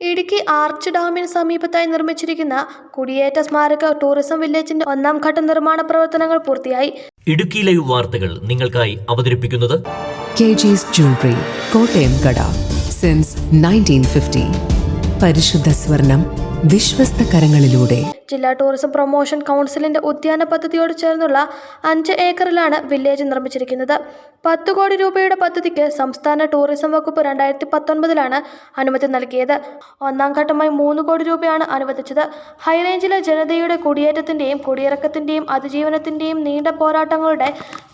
Idukki arch ഡാമിന് സമീപത്തായി നിർമ്മിച്ചിരിക്കുന്ന കുടിയേറ്റ സ്മാരക ടൂറിസം വില്ലേജിന്റെ ഒന്നാം ഘട്ട നിർമ്മാണ പ്രവർത്തനങ്ങൾ പൂർത്തിയായി. ഇടുക്കി ലൈവ് വാർത്തകൾ നിങ്ങൾക്കായി അവതരിപ്പിക്കുന്നത് കെ ജിസ് ജ്വല്ലറി കോട്ടയം കട സിൻസ് നയന്റീൻ ഫിഫ്റ്റി പരിശുദ്ധ സ്വർണം വിശ്വസ്ത കരങ്ങളിലൂടെ. ജില്ലാ ടൂറിസം പ്രൊമോഷൻ കൗൺസിലിന്റെ ഉദ്യാന പദ്ധതിയോട് ചേർന്നുള്ള അഞ്ച് ഏക്കറിലാണ് വില്ലേജ് നിർമ്മിച്ചിരിക്കുന്നത്. പത്ത് കോടി രൂപയുടെ പദ്ധതിക്ക് സംസ്ഥാന ടൂറിസം വകുപ്പ് രണ്ടായിരത്തി പത്തൊൻപതിലാണ് അനുമതി നൽകിയത്. ഒന്നാം ഘട്ടമായി മൂന്ന് കോടി രൂപയാണ് അനുവദിച്ചത്. ഹൈറേഞ്ചിലെ ജനതയുടെ കുടിയേറ്റത്തിന്റെയും കുടിയിറക്കത്തിന്റെയും അതിജീവനത്തിന്റെയും നീണ്ട പോരാട്ടങ്ങളുടെ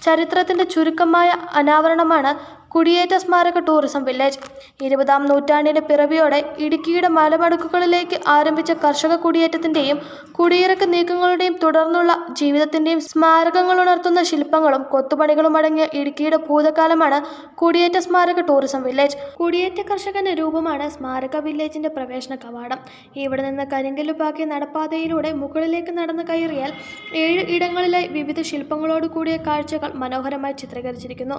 ചരിത്രത്തിന്റെ ചുരുക്കമായ അനാവരണമാണ് കുടിയേറ്റ സ്മാരക ടൂറിസം വില്ലേജ്. ഇരുപതാം നൂറ്റാണ്ടിന്റെ പിറവിയോടെ ഇടുക്കിയുടെ മലമടുക്കുകളിലേക്ക് ആരംഭിച്ച കർഷക കുടിയേറ്റത്തിന്റെയും കുടിയിറക്ക നീക്കങ്ങളുടെയും തുടർന്നുള്ള ജീവിതത്തിന്റെയും സ്മാരകങ്ങൾ ഉണർത്തുന്ന ശില്പങ്ങളും കൊത്തുപണികളും അടങ്ങിയ ഇടുക്കിയുടെ ഭൂതകാലമാണ് കുടിയേറ്റ സ്മാരക ടൂറിസം വില്ലേജ്. കുടിയേറ്റ കർഷകന്റെ രൂപമാണ് സ്മാരക വില്ലേജിന്റെ പ്രവേശന കവാടം. ഇവിടെ നിന്ന് കരിങ്കല്ലുപാക്കിയ നടപ്പാതയിലൂടെ മുകളിലേക്ക് നടന്നു കയറിയാൽ ഏഴ് ഇടങ്ങളിലായി വിവിധ ശില്പങ്ങളോട് കൂടിയ കാഴ്ചകൾ മനോഹരമായി ചിത്രീകരിച്ചിരിക്കുന്നു.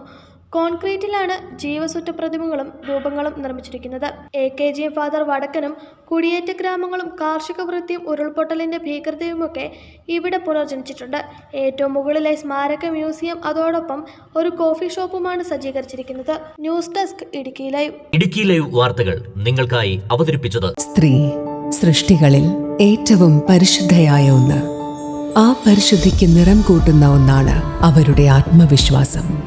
കോൺക്രീറ്റിലാണ് ജീവസുറ്റ പ്രതിമകളും രൂപങ്ങളും നിർമ്മിച്ചിരിക്കുന്നത്. എ കെ ജി ഫാദർ വടക്കനും കുടിയേറ്റ ഗ്രാമങ്ങളും കാർഷിക വൃത്തിയും ഉരുൾപൊട്ടലിന്റെ ഭീകരതയുമൊക്കെ ഇവിടെ പുനർജനിച്ചിട്ടുണ്ട്. ഏറ്റവും മുകളിലെ സ്മാരക മ്യൂസിയം അതോടൊപ്പം ഒരു കോഫി ഷോപ്പുമാണ് സജ്ജീകരിച്ചിരിക്കുന്നത്. News desk Idukki live Idukki live വാർത്തകൾ നിങ്ങൾക്കായി അവതരിപ്പിച്ചത് സ്ത്രീ സൃഷ്ടികളിൽ ഏറ്റവും പരിശുദ്ധയായ ഒന്ന്. ആ പരിശുദ്ധിക്ക് നിറം കൂട്ടുന്ന ഒന്നാണ് അവരുടെ ആത്മവിശ്വാസം.